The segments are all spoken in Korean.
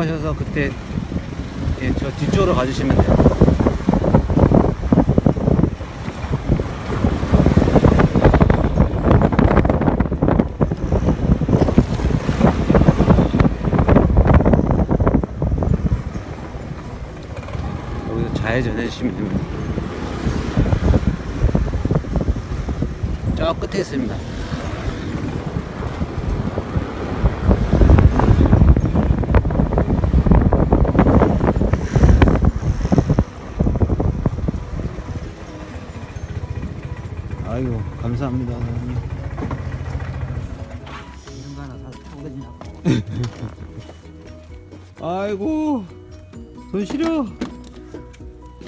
나가셔서 그때 예, 저 뒤쪽으로 가주시면 돼요. 여기서 좌회전 해주시면 됩니다. 저 끝에 있습니다. 아이고 사장님. 이런 거 하나 다니냐고. 아이고 손 시려.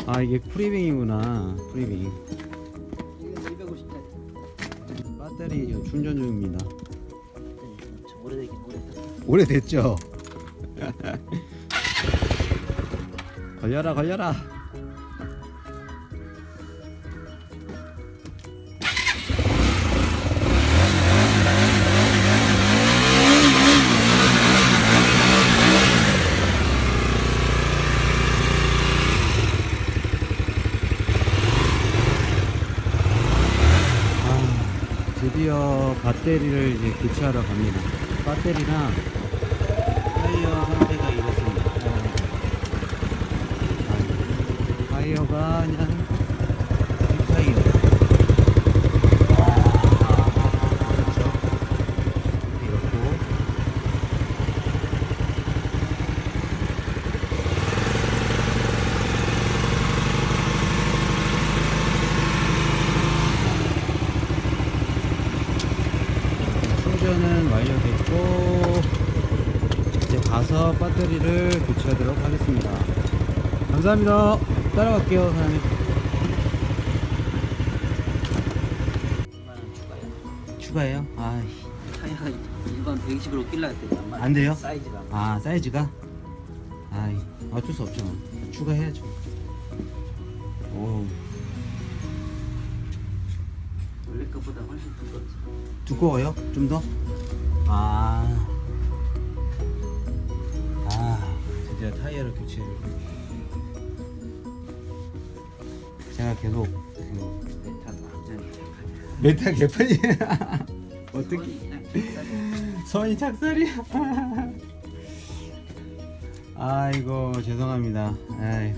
아 이게 프리빙이구나 프리빙. 250짜리. 배터리 충전 중입니다. 오래됐죠. 걸려라 걸려라. 드디어 배터리를 이제 교체하러 갑니다. 배터리랑 타이어 상태가 이렇습니다. 아, 타이어가 그냥 이 타이어. 그렇죠. 이렇고 충전은 완료됐고 이제 가서 배터리를 교체하도록 하겠습니다. 감사합니다. 따라갈게요, 사장님. 10만 원 추가요. 추가해요? 아, 타이어가 일반 120으로 끼려 했더니 안 맞아. 안 돼요? 사이즈가. 아 사이즈가? 아, 어쩔 수 없죠. 추가해야죠. 오, 것보다 훨씬 두껍지. 두꺼워요? 좀 더? 아, 아, 드디어 타이어를 교체를. 제가 계속 그 메타도 완전히 착하네. 메타 개판이 어떻게 그냥. 선이 착살이야. 아이고 죄송합니다. 아이.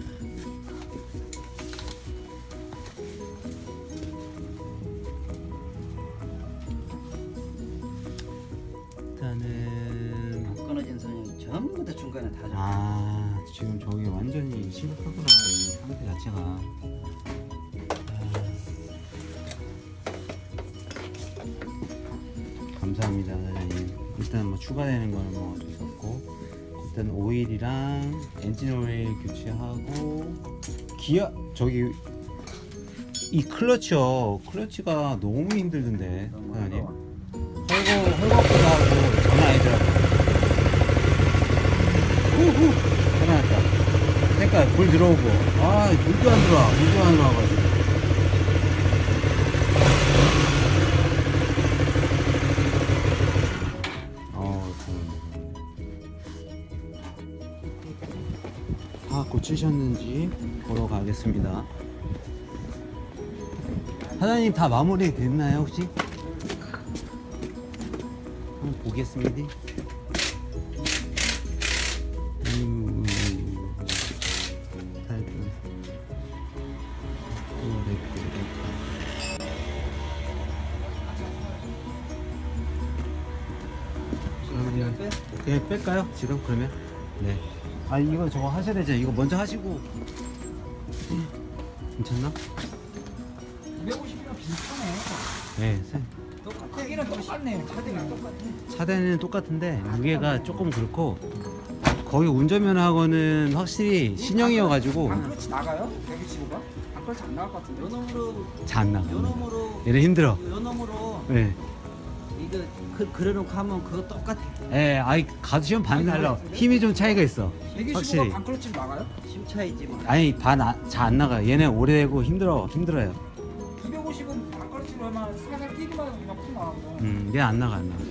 중간에 다 져. 아 지금 저기 완전히 심각하구나 이 상태 자체가. 아. 감사합니다 사장님. 일단 뭐 추가되는 거는 뭐 어쩔 수 없고 일단 오일이랑 엔진 오일 교체하고 기아 저기 이 클러치요 클러치가 너무 힘들던데 사장님. 헐거 헐거기도 하고 아니더라고. 후후 하나 났다. 색깔 불 들어오고 아 물도 안 들어와 물도 안 들어와가지고. 어, 다 고치셨는지 보러 가겠습니다. 사장님 다 마무리 됐나요 혹시? 한번 보겠습니다. 그냥 뺄까요? 지금 그러면? 네. 아 이거 저거 하셔야 되죠. 이거 먼저 하시고. 괜찮나? 250이랑 비슷하네. 네. 크기는 똑같네요. 차대랑 똑같아. 차대는 똑같은데 무게가 조금 그렇고 거기 운전면하고는 확실히 신형이어가지고 안 그렇지 나가요? 125가? 안 그렇지 안 나갈 것 같은데. 요 놈으로 잘 안 나가. 요 놈으로 얘는 힘들어. 요 놈으로 네. 이거 그, 그려놓고 하면 그거 똑같아. 예, 아이 가시면 반 달라. 힘이 좀 차이가 있어. 125가 확실히. 반 클러치 나가요? 심차이지 뭐. 아니 반 잘 안 나가. 얘네 오래되고 힘들어 힘들어요. 250은 반 클러치로 하면 살살 뛰기만 하면 그냥 푹 나가고. 음, 얘 안 나가 안 나가.